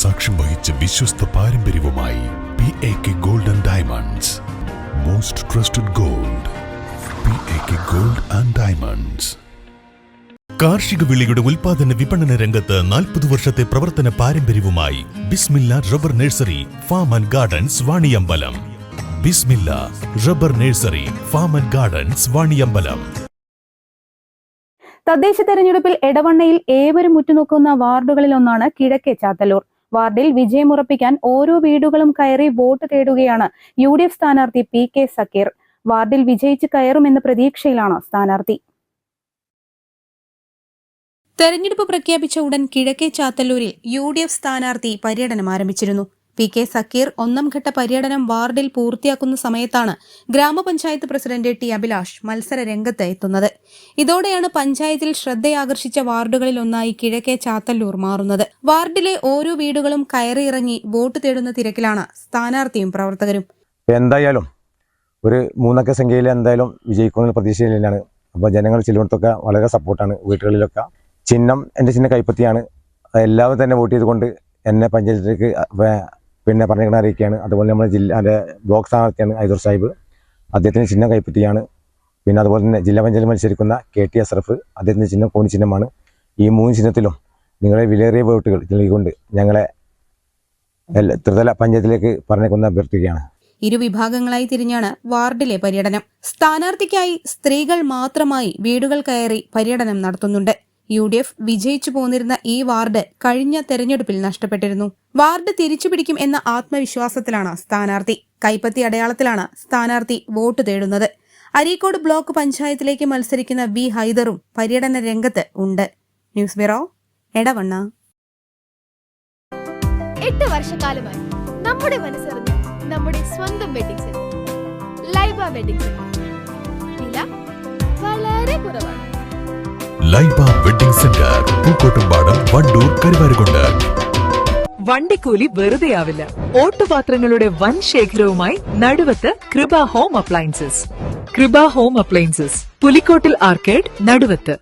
സാക്ഷ്യം വഹിച്ച വിശ്വസ്ത പാരമ്പര്യവുമായി P A K gold and diamonds most trusted gold P A K gold and diamonds കാർഷിക വിളിയുടെ ഉൽപാദന വിപണന രംഗത്ത് നാൽപ്പത് വർഷത്തെ പ്രവർത്തന പാരമ്പര്യവുമായി Bismilla rubber nursery farm and gardens Vaniyambalam. Bismilla rubber nursery farm and gardens Vaniyambalam. തദ്ദേശ തെരഞ്ഞെടുപ്പിൽ എടവണ്ണയിൽ ഏവരും ഉറ്റുനോക്കുന്ന വാർഡുകളിൽ ഒന്നാണ് കിഴക്കേ ചാത്തല്ലൂർ. വാർഡിൽ വിജയമുറപ്പിക്കാൻ ഓരോ വീടുകളും കയറി വോട്ട് തേടുകയാണ് യു ഡി എഫ് സ്ഥാനാർത്ഥി പി കെ സക്കീർ. വാർഡിൽ വിജയിച്ച് കയറുമെന്ന പ്രതീക്ഷയിലാണ് സ്ഥാനാർത്ഥി. തെരഞ്ഞെടുപ്പ് പ്രഖ്യാപിച്ച ഉടൻ കിഴക്കേ ചാത്തല്ലൂരിൽ യു ഡി എഫ് സ്ഥാനാർത്ഥി പര്യടനം ആരംഭിച്ചിരുന്നു. പി കെ സക്കീർ ഒന്നാം ഘട്ട പര്യടനം വാർഡിൽ പൂർത്തിയാക്കുന്ന സമയത്താണ് ഗ്രാമപഞ്ചായത്ത് പ്രസിഡന്റ് ടി അഭിലാഷ് മത്സര രംഗത്ത് എത്തുന്നത്. ഇതോടെയാണ് പഞ്ചായത്തിൽ ശ്രദ്ധയാകർഷിച്ച വാർഡുകളിൽ ഒന്നായി കിഴക്കേ ചാത്തല്ലൂർ മാറുന്നത്. വാർഡിലെ ഓരോ വീടുകളും കയറിയിറങ്ങി വോട്ട് തേടുന്ന തിരക്കിലാണ് സ്ഥാനാർത്ഥിയും പ്രവർത്തകരും. എന്തായാലും ഒരു മൂന്നക്ക സംഖ്യയിൽ എന്തായാലും വിജയിക്കുമെന്ന് പ്രതീക്ഷയിലാണ്. അപ്പൊ അപ്പോൾ ജനങ്ങൾ ചിലയിടത്തൊക്കെ വളരെ സപ്പോർട്ടാണ് വീടുകളിലൊക്കെ. ചിഹ്നം എന്റെ ചിഹ്നം കൈപ്പത്തിയാണ് എല്ലാവരും തന്നെ വോട്ട് ചെയ്തുകൊണ്ട് എന്നെ പഞ്ചായത്തിലേക്ക് പിന്നെ പറഞ്ഞിങ്ങനെ അറിയിക്കുകയാണ് അതുപോലെ നമ്മുടെ ജില്ലാന്റെ ബ്ലോക്ക് സ്ഥാനാർത്ഥിയാണ് ഐദൂർ സാഹിബ്. അദ്ദേഹത്തിന് ചിഹ്നം കൈപ്പറ്റിയാണ്. പിന്നെ അതുപോലെ തന്നെ ജില്ലാ പഞ്ചായത്ത് മത്സരിക്കുന്ന കെ ടി അസ്രഫ് അദ്ദേഹത്തിന്റെ ചിഹ്നം കോണി ചിഹ്നമാണ്. ഈ മൂന്ന് ചിഹ്നത്തിലും നിങ്ങളെ വിലയേറിയ വോട്ടുകൾ നൽകിക്കൊണ്ട് ഞങ്ങളെ ത്രിതല പഞ്ചായത്തിലേക്ക് പറഞ്ഞേക്കുന്ന അഭ്യർത്ഥിക്കുകയാണ്. ഇരുവിഭാഗങ്ങളായി തിരിഞ്ഞാണ് വാർഡിലെ പര്യടനം. സ്ഥാനാർത്ഥിക്കായി സ്ത്രീകൾ മാത്രമായി വീടുകൾ കയറി പര്യടനം നടത്തുന്നുണ്ട്. യു ഡി എഫ് വിജയിച്ചു പോന്നിരുന്ന ഈ വാർഡ് കഴിഞ്ഞ തെരഞ്ഞെടുപ്പിൽ നഷ്ടപ്പെട്ടിരുന്നു. വാർഡ് തിരിച്ചു പിടിക്കും എന്ന ആത്മവിശ്വാസത്തിലാണ് സ്ഥാനാർത്ഥി. കൈപ്പത്തി അടയാളത്തിലാണ് സ്ഥാനാർത്ഥി വോട്ട് തേടുന്നത്. അരീക്കോട് ബ്ലോക്ക് പഞ്ചായത്തിലേക്ക് മത്സരിക്കുന്ന വി ഹൈദറും പര്യടന രംഗത്ത് ഉണ്ട്. News bureau Edavanna. എട്ട് വർഷക്കാലമായി നമ്മുടെ മനസ്സറിഞ്ഞ് നമ്മുടെ സ്വന്തം വെഡിങ് സെന്റർ ലൈബ വെഡിങ് വില വളരെ കുറവാണ്. Laiba wedding centre Pookkottumpadam Wandoor Karuvarakundu. വണ്ടിക്കൂലി വെറുതെയാവില്ല ഓട്ടുപാത്രങ്ങളുടെ വൻ ശേഖരവുമായി Naduvath Kripa home appliances. Kripa home appliances Pulikkottil arcade Naduvath.